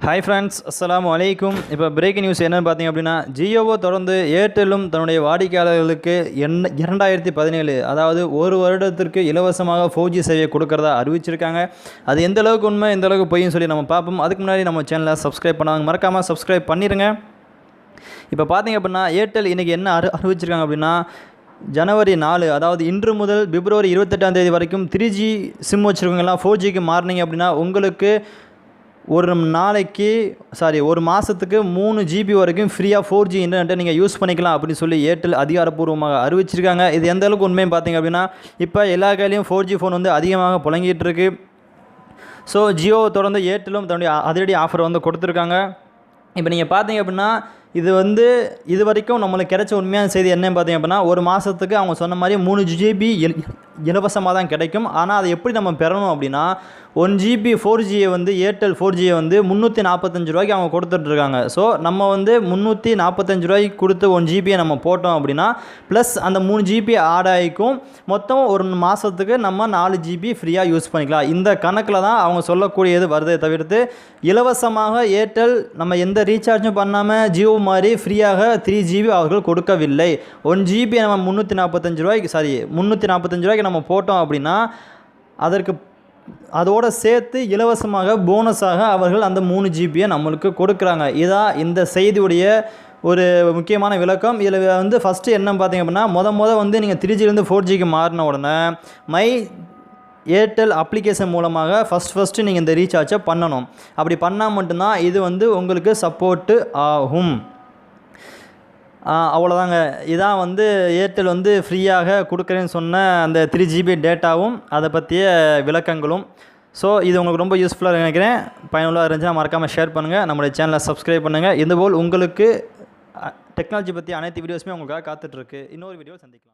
Hi friends அஸ்லாம் வலைக்கும் இப்போ பிரேக்கிங் நியூஸ் என்னென்னு பார்த்தீங்க அப்படின்னா ஜியோவோ தொடர்ந்து ஏர்டெல்லும் தன்னுடைய வாடிக்கையாளர்களுக்கு என் இரண்டாயிரத்தி பதினேழு அதாவது ஒரு வருடத்திற்கு இலவசமாக ஃபோர் ஜி சேவையை கொடுக்கறதா அறிவிச்சிருக்காங்க. அது எந்த அளவுக்கு உண்மை எந்த அளவுக்கு பொய்ன்னு சொல்லி நம்ம பார்ப்போம். அதுக்கு முன்னாடி நம்ம சேனலை சப்ஸ்கிரைப் பண்ணாங்க மறக்காமல் சப்ஸ்கிரைப் பண்ணிடுங்க இப்போ பார்த்தீங்க அப்படின்னா ஏர்டெல் இன்றைக்கி என்ன அறி அறிவிச்சிருக்காங்க அப்படின்னா ஜனவரி நாலு அதாவது இன்று முதல் பிப்ரவரி இருபத்தெட்டாம் தேதி வரைக்கும் த்ரீ ஜி சிம் வச்சுருக்கவங்கலாம் ஃபோர் ஜிக்கு மாறினீங்க அப்படின்னா உங்களுக்கு ஒரு நாளைக்கு சாரி ஒரு மாதத்துக்கு மூணு ஜிபி வரைக்கும் ஃப்ரீயாக ஃபோர் ஜி இன்டர்நெட்டை நீங்கள் யூஸ் பண்ணிக்கலாம் அப்படின்னு சொல்லி ஏர்டெல் அதிகாரப்பூர்வமாக அறிவிச்சிருக்காங்க. இது எந்த அளவுக்கு உண்மையும் பார்த்தீங்க அப்படின்னா இப்போ எல்லா கையிலையும் ஃபோர் ஜி ஃபோன் வந்து அதிகமாக புழங்கிட்டு இருக்கு. ஸோ ஜியோ தொடர்ந்து ஏர்டெல்லும் தன்னுடைய அதிரடி ஆஃபர் வந்து கொடுத்துருக்காங்க. இப்போ நீங்கள் பார்த்தீங்க அப்படின்னா இது வந்து இது வரைக்கும் நம்மளுக்கு கிடைச்ச உண்மையான செய்தி என்னன்னு பார்த்தீங்க அப்படின்னா ஒரு மாதத்துக்கு அவங்க சொன்ன மாதிரி மூணு ஜிபி இலவசமாக தான் கிடைக்கும். ஆனால் அதை எப்படி நம்ம பெறணும் அப்படின்னா ஒன் ஜிபி ஃபோர் ஜியை வந்து ஏர்டெல் ஃபோர் ஜியை வந்து முந்நூற்றி நாற்பத்தஞ்சு ரூபாய்க்கு அவங்க கொடுத்துட்ருக்காங்க ஸோ நம்ம வந்து முந்நூற்றி நாற்பத்தஞ்சு ரூபாய்க்கு கொடுத்து ஒன் ஜிபியை நம்ம போட்டோம் அப்படின்னா ப்ளஸ் அந்த மூணு ஜிபி ஆட் ஆகிக்கும். மொத்தம் ஒரு மாதத்துக்கு நம்ம நாலு ஜிபி ஃப்ரீயாக யூஸ் பண்ணிக்கலாம். இந்த கணக்கில் தான் அவங்க சொல்லக்கூடியது வருதே தவிர்த்து இலவசமாக ஏர்டெல் நம்ம எந்த ரீசார்ஜும் பண்ணாமல் ஜியோ மாதிரி ஃப்ரீயாக த்ரீ ஜிபி அவர்கள் கொடுக்கவில்லை. ஒன் ஜிபி நம்ம முந்நூற்றி நாற்பத்தஞ்சு ரூபாய்க்கு சாரி முந்நூற்றி நாற்பத்தஞ்சு ரூபாய்க்கு நம்ம போட்டோம் அப்படின்னா அதற்கு அதோடு சேர்த்து இலவசமாக போனஸாக அவர்கள் அந்த மூணு ஜிபியை நம்மளுக்கு கொடுக்குறாங்க. இதான் இந்த செய்தியுடைய ஒரு முக்கியமான விளக்கம். இதில் வந்து ஃபஸ்ட்டு என்ன பார்த்தீங்க அப்படின்னா முத முத வந்து நீங்கள் த்ரீ ஜிலேருந்து ஃபோர் ஜிக்கு மாறின உடனே மை ஏர்டெல் அப்ளிகேஷன் மூலமாக ஃபஸ்ட் ஃபஸ்ட்டு நீங்கள் இந்த ரீசார்ஜை பண்ணணும். அப்படி பண்ணால் மட்டும்தான் இது வந்து உங்களுக்கு சப்போர்ட்டு ஆகும். அவ்வளோதாங்க இதான் வந்து ஏர்டெல் வந்து ஃப்ரீயாக கொடுக்குறேன்னு சொன்ன அந்த த்ரீ ஜிபி டேட்டாவும் அதை பற்றிய விளக்கங்களும். ஸோ இது உங்களுக்கு ரொம்ப யூஸ்ஃபுல்லாக நினைக்கிறேன். பயனுள்ளாக இருந்துச்சுன்னா மறக்காமல் ஷேர் பண்ணுங்கள் நம்மளுடைய சேனலை சப்ஸ்கிரைப் பண்ணுங்கள் இதுபோல் உங்களுக்கு டெக்னாலஜி பற்றி அனைத்து வீடியோஸுமே உங்களுக்காக காத்துட்ருக்கு இன்னொரு வீடியோ சந்திக்கலாம்.